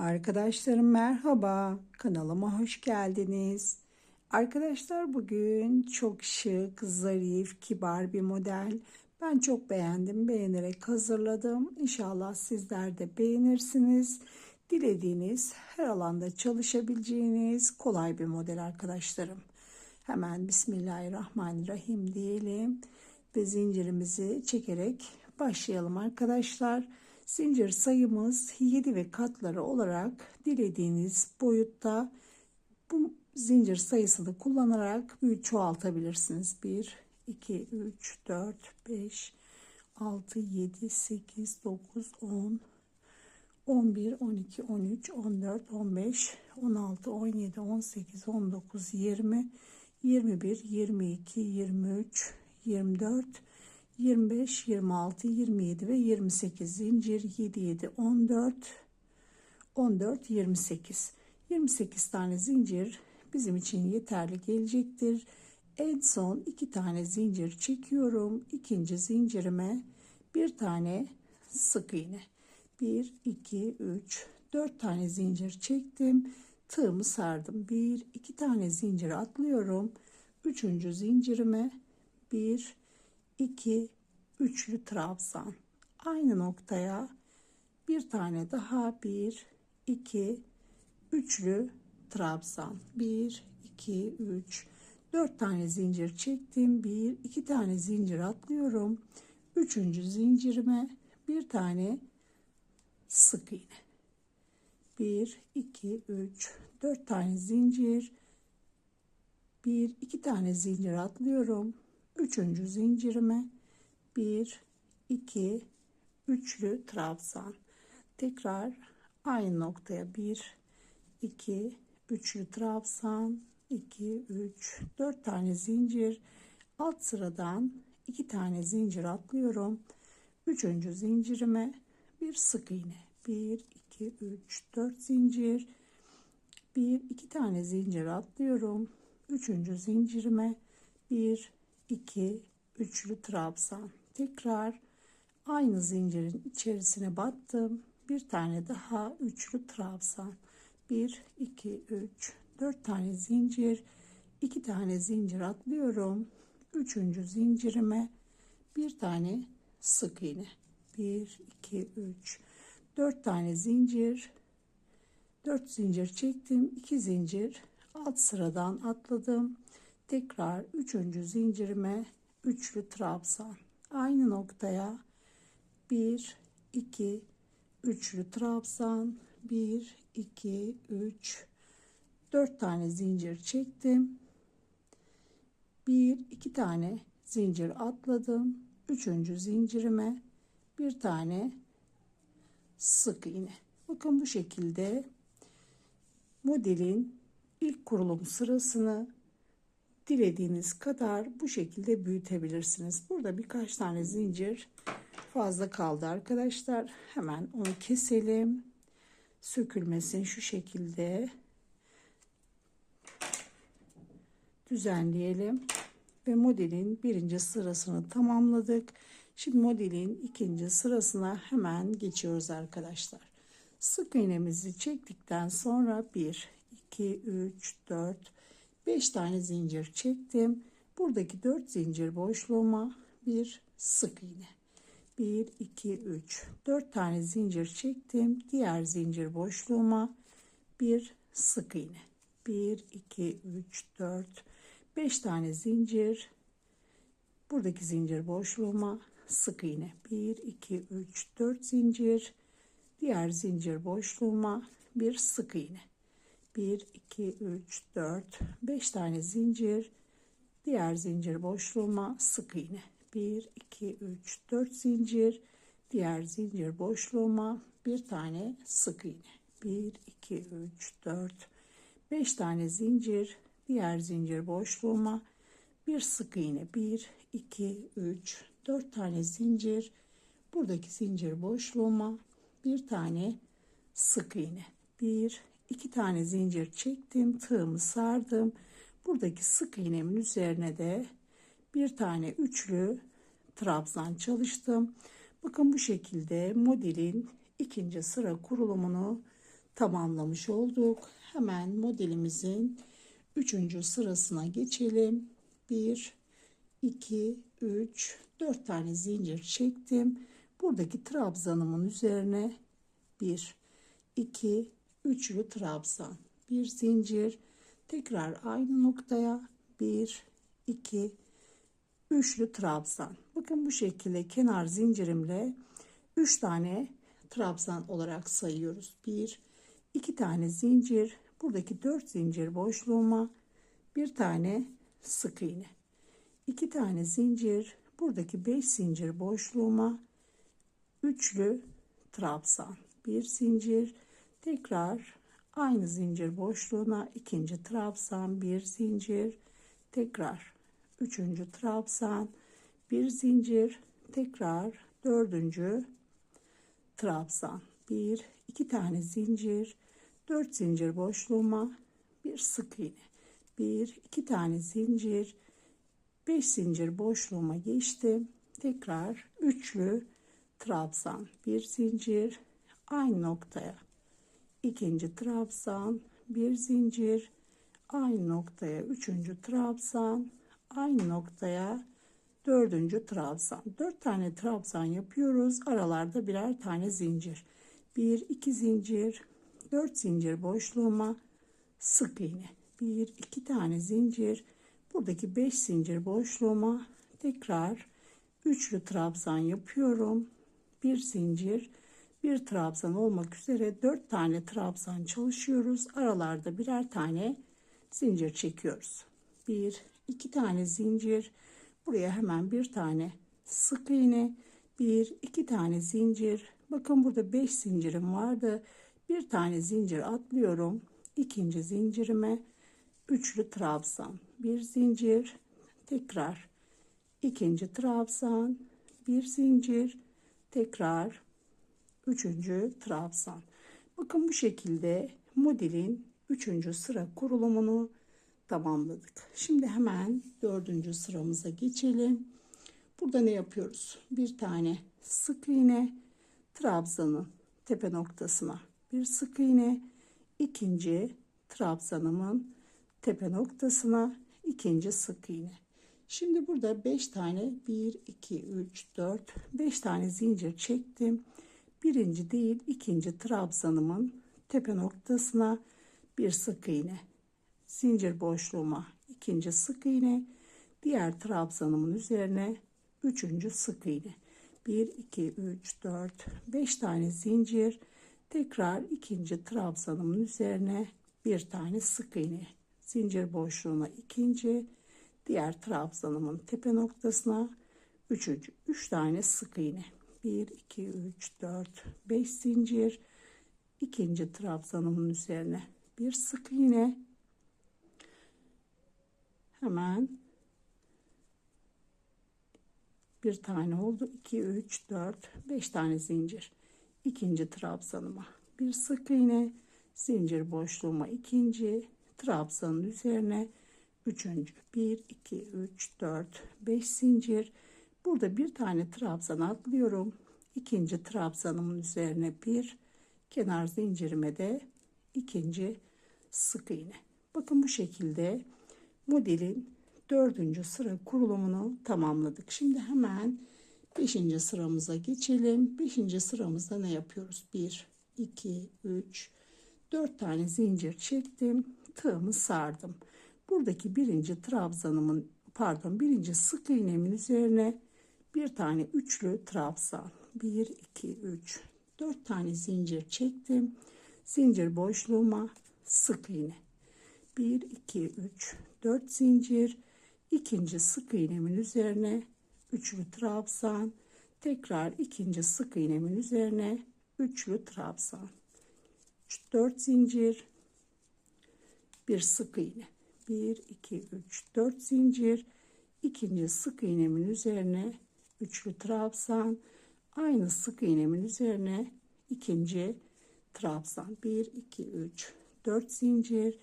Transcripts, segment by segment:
Arkadaşlarım merhaba. Kanalıma hoş geldiniz. Arkadaşlar bugün çok şık, zarif, kibar bir model. Ben çok beğendim. Beğenerek hazırladım. İnşallah sizler de beğenirsiniz. Dilediğiniz her alanda çalışabileceğiniz kolay bir model arkadaşlarım. Hemen Bismillahirrahmanirrahim diyelim ve zincirimizi çekerek başlayalım arkadaşlar. Zincir sayımız 7 ve katları olarak dilediğiniz boyutta bu zincir sayısını kullanarak çoğaltabilirsiniz. 1, 2, 3, 4, 5, 6, 7, 8, 9, 10, 11, 12, 13, 14, 15, 16, 17, 18, 19, 20, 21, 22, 23, 24, 25, 26, 27 ve 28 zincir 7 7 14 14 28 28 tane zincir bizim için yeterli gelecektir. En son iki tane zincir çekiyorum. İkinci zincirime bir tane sık iğne. 1 2 3 4 tane zincir çektim. Tığımı sardım. 1 2 tane zincir atlıyorum. Üçüncü zincirime 1 2 üçlü trabzan. Aynı noktaya bir tane daha bir iki üçlü trabzan. Bir iki üç. Dört tane zincir çektim. Bir iki tane zincir atlıyorum. Üçüncü zincirime bir tane sık iğne. Bir iki üç. Dört tane zincir. Bir iki tane zincir atlıyorum üçüncü zincirime. Bir iki üçlü trabzan. Tekrar aynı noktaya. Bir iki üçlü trabzan. 2 3 4 tane zincir. Alt sıradan iki tane zincir atlıyorum. Üçüncü zincirime bir sık iğne. 1 2 3 4 zincir. Bir iki tane zincir atlıyorum. Üçüncü zincirime bir 2 üçlü trabzan. Tekrar aynı zincirin içerisine battım. Bir tane daha üçlü trabzan. 1 2 3 4 tane zincir. 2 tane zincir atlıyorum. Üçüncü zincirime bir tane sık iğne. 1 2 3 4 tane zincir. 4 zincir çektim. 2 zincir alt sıradan atladım tekrar üçüncü zincirime üçlü trabzan. Aynı noktaya 1 2 üçlü trabzan. 1 2 3 4 tane zincir çektim. 1 2 tane zincir atladım. Üçüncü zincirime bir tane sık iğne. Bakın bu şekilde modelin ilk kurulum sırasını dilediğiniz kadar bu şekilde büyütebilirsiniz. Burada birkaç tane zincir fazla kaldı arkadaşlar. Hemen onu keselim. Sökülmesin şu şekilde. Düzenleyelim. Ve modelin birinci sırasını tamamladık. Şimdi modelin ikinci sırasına hemen geçiyoruz arkadaşlar. Sık iğnemizi çektikten sonra 1, 2, 3, 4, 5 tane zincir çektim. Buradaki 4 zincir boşluğuma bir sık iğne. 1 2 3 4 tane zincir çektim. Diğer zincir boşluğuma bir sık iğne. 1 2 3 4 5 tane zincir. Buradaki zincir boşluğuma sık iğne. 1 2 3 4 zincir. Diğer zincir boşluğuma bir sık iğne. 1 2 3 4 5 tane zincir. Diğer zincir boşluğuma sık iğne. 1 2 3 4 zincir. Diğer zincir boşluğuma bir tane sık iğne. 1 2 3 4 5 tane zincir. Diğer zincir boşluğuma bir sık iğne. 1 2 3 4 tane zincir. Buradaki zincir boşluğuma bir tane sık iğne. 1 iki tane zincir çektim tığımı sardım buradaki sık iğnemin üzerine de bir tane üçlü trabzan çalıştım bakın bu şekilde modelin ikinci sıra kurulumunu tamamlamış olduk. Hemen modelimizin üçüncü sırasına geçelim. 1, 2, 3, 4 tane zincir çektim. Buradaki trabzanımın üzerine 1, 2, üçlü trabzan. Bir zincir. Tekrar aynı noktaya 1, 2, üçlü trabzan. Bakın bu şekilde kenar zincirimle 3 tane trabzan olarak sayıyoruz. 1, 2 tane zincir. Buradaki 4 zincir boşluğuma bir tane sık iğne. 2 tane zincir. Buradaki 5 zincir boşluğuma üçlü trabzan. Bir zincir. Tekrar aynı zincir boşluğuna ikinci trabzan, bir zincir. Tekrar üçüncü trabzan, bir zincir. Tekrar dördüncü trabzan. Bir, iki tane zincir. Dört zincir boşluğuma bir sık iğne. Bir, iki tane zincir. Beş zincir boşluğuma geçtim. Tekrar üçlü trabzan. Bir zincir. Aynı noktaya. İkinci trabzan. Bir zincir. Aynı noktaya. Üçüncü trabzan. Aynı noktaya dördüncü trabzan. Dört tane trabzan yapıyoruz. Aralarda birer tane zincir. Bir, iki zincir, dört zincir boşluğuma sık iğne. Bir, iki tane zincir. Buradaki beş zincir boşluğuma tekrar üçlü trabzan yapıyorum. Bir zincir, bir trabzan olmak üzere dört tane trabzan çalışıyoruz. Aralarda birer tane zincir çekiyoruz. Bir, iki tane zincir, Buraya hemen bir tane sık iğne, bir iki tane zincir. Bakın burada beş zincirim vardı. Bir tane zincir atlıyorum. İkinci zincirime üçlü trabzan, bir zincir, tekrar ikinci trabzan, bir zincir, tekrar üçüncü trabzan. Bakın bu şekilde modelin üçüncü sıra kurulumunu tamamladık. Şimdi hemen dördüncü sıramıza geçelim. Burada ne yapıyoruz? Bir tane sık iğne trabzanın tepe noktasına bir sık iğne ikinci trabzanımın tepe noktasına ikinci sık iğne. Şimdi burada 5 tane 1 2 3 4 5 tane zincir çektim. Birinci değil ikinci trabzanımın tepe noktasına bir sık iğne. Zincir boşluğuma ikinci sık iğne diğer trabzanımın üzerine üçüncü sık iğne. 1 2 3 4 5 tane zincir tekrar ikinci trabzanımın üzerine bir tane sık iğne. Zincir boşluğuna ikinci diğer trabzanımın tepe noktasına üçüncü üç tane sık iğne 1 2 3 4 5 zincir. İkinci trabzanımın üzerine bir sık iğne. Hemen bir tane oldu. 2 3 4 5 tane zincir. İkinci trabzanıma bir sık iğne. Zincir boşluğuma ikinci. Trabzanın üzerine üçüncü. 1 2 3 4 5 zincir burada bir tane trabzan atlıyorum ikinci trabzanımın üzerine bir kenar zincirime de ikinci sık iğne bakın bu şekilde modelin dördüncü sıra kurulumunu tamamladık. Şimdi hemen beşinci sıramıza geçelim. Beşinci sıramızda ne yapıyoruz? 1, 2, 3, 4 tane zincir çektim. Tığımı sardım. Buradaki birinci trabzanımın pardon birinci sık iğnemin üzerine bir tane üçlü trabzan. 1, 2, 3, 4 tane zincir çektim. Zincir boşluğuma sık iğne. 1, 2, 3, 4 zincir. İkinci sık iğnemin üzerine üçlü trabzan. Tekrar ikinci sık iğnemin üzerine üçlü trabzan. 4 zincir. Bir sık iğne. 1 2 3 4 zincir. İkinci sık iğnemin üzerine üçlü trabzan. Aynı sık iğnemin üzerine ikinci trabzan. 1 2 3 4 zincir.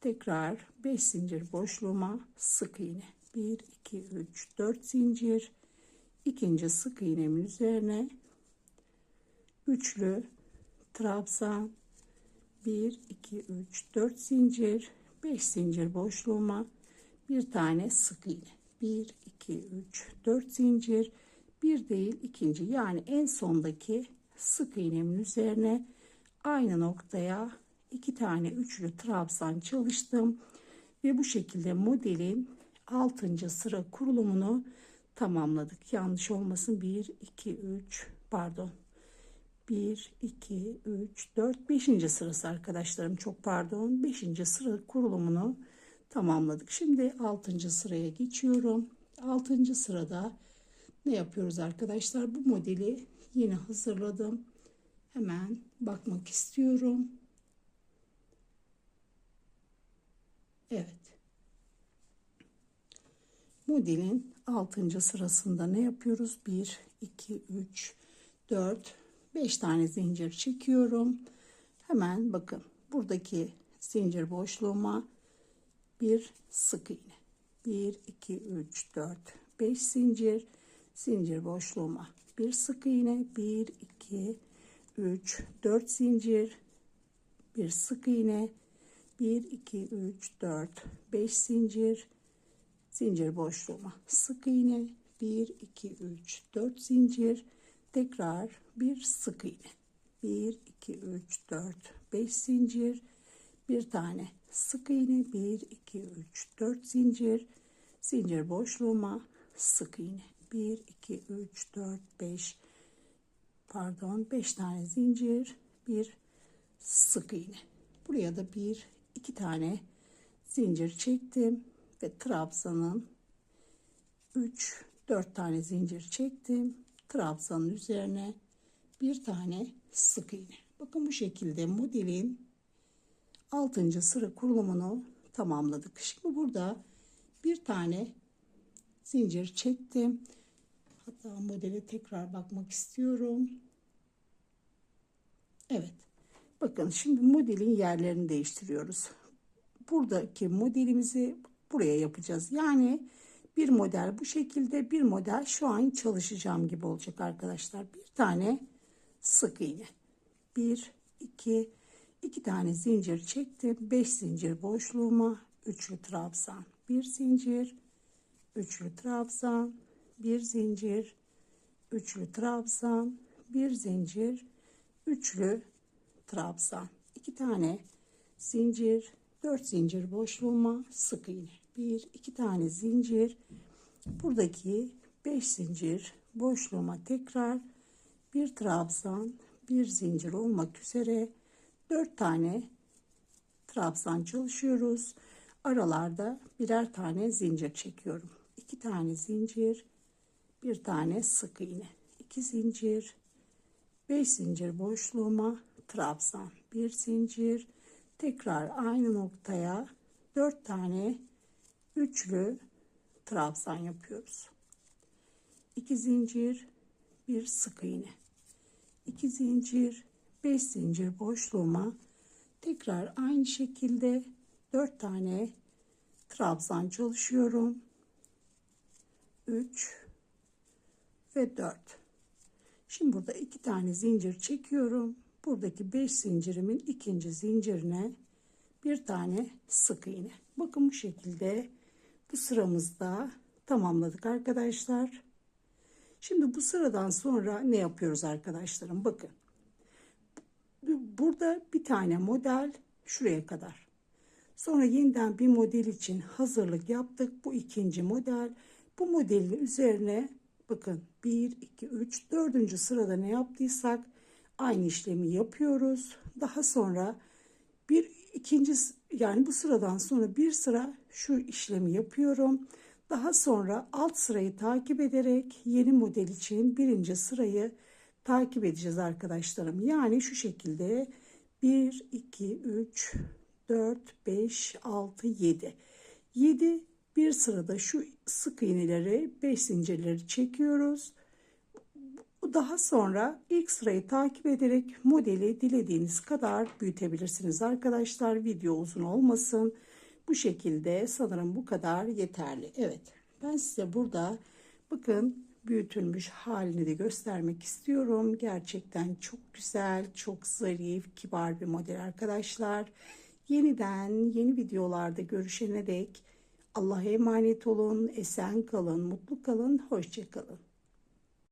Tekrar 5 zincir boşluğuma sık iğne. 1, 2, 3, 4 zincir. ikinci sık iğnemin üzerine üçlü trabzan. 1 2 3 4 zincir. 5 zincir boşluğuma bir tane sık iğne 1 2 3 4 zincir bir değil ikinci yani en sondaki sık iğnemin üzerine aynı noktaya iki tane üçlü trabzan çalıştım ve bu şekilde modelin 6. sıra kurulumunu tamamladık. Yanlış olmasın 1 2 3 pardon 1 2 3 4 5. sırası arkadaşlarım çok pardon 5. sıra kurulumunu tamamladık. Şimdi 6. sıraya geçiyorum. 6. sırada ne yapıyoruz arkadaşlar? Bu modeli yeni hazırladım. Hemen bakmak istiyorum. Evet. Modelin 6. sırasında ne yapıyoruz? 1, 2, 3, 4, 5 tane zincir çekiyorum. Hemen bakın buradaki zincir boşluğuma bir sık iğne. 1, 2, 3, 4, 5 zincir. Zincir boşluğuma bir sık iğne. 1, 2, 3, 4 zincir. Bir sık iğne. 1, 2, 3, 4, 5 zincir. Zincir boşluğuma sık iğne. 1, 2, 3, 4 zincir. Tekrar bir sık iğne. 1, 2, 3, 4, 5 zincir. Bir tane sık iğne. 1, 2, 3, 4 zincir. Zincir boşluğuma sık iğne. 1, 2, 3, 4, 5 pardon 5 tane zincir. Bir sık iğne. Buraya da bir iki tane zincir çektim ve trabzanın 3 4 tane zincir çektim trabzanın üzerine bir tane sık iğne bakın bu şekilde modelin 6. sıra kurulumunu tamamladık şimdi burada bir tane zincir çektim hatta modele tekrar bakmak istiyorum evet Bakın şimdi modelin yerlerini değiştiriyoruz. Buradaki modelimizi buraya yapacağız. Yani bir model bu şekilde bir model şu an çalışacağım gibi olacak arkadaşlar. Bir tane sık iğne. Bir, iki, iki tane zincir çektim. Beş zincir boşluğuma üçlü trabzan. Bir zincir, üçlü trabzan, bir zincir, üçlü trabzan, bir zincir, üçlü trabzan. iki tane zincir, dört zincir boşluğuma sık iğne. Bir, iki tane zincir. Buradaki beş zincir boşluğuma tekrar bir trabzan, bir zincir olmak üzere dört tane trabzan çalışıyoruz. Aralarda birer tane zincir çekiyorum. iki tane zincir, bir tane sık iğne. iki zincir, beş zincir boşluğuma trabzan bir zincir tekrar aynı noktaya dört tane üçlü trabzan yapıyoruz 2 zincir bir sık iğne 2 zincir 5 zincir boşluğuma tekrar aynı şekilde 4 tane trabzan çalışıyorum 3 ve 4 şimdi burada iki tane zincir çekiyorum buradaki 5 zincirimin ikinci zincirine bir tane sık iğne. Bakın bu şekilde bu sıramızda tamamladık arkadaşlar. Şimdi bu sıradan sonra ne yapıyoruz arkadaşlarım? Bakın. Burada bir tane model şuraya kadar. Sonra yeniden bir model için hazırlık yaptık. Bu ikinci model. Bu modelin üzerine bakın 1, 2, 3, 4. sırada ne yaptıysak aynı işlemi yapıyoruz. Daha sonra bir ikinci yani bu sıradan sonra bir sıra şu işlemi yapıyorum. Daha sonra alt sırayı takip ederek yeni model için birinci sırayı takip edeceğiz arkadaşlarım. Yani şu şekilde 1, 2, 3, 4, 5, 6, 7. 7 bir sırada şu sık iğneleri 5 zincirleri çekiyoruz. Daha sonra ilk sırayı takip ederek modeli dilediğiniz kadar büyütebilirsiniz arkadaşlar. Video uzun olmasın. Bu şekilde sanırım bu kadar yeterli. Evet ben size burada bakın büyütülmüş halini de göstermek istiyorum. Gerçekten çok güzel, çok zarif, kibar bir model arkadaşlar. Yeniden yeni videolarda görüşene dek Allah'a emanet olun, esen kalın, mutlu kalın, hoşça kalın.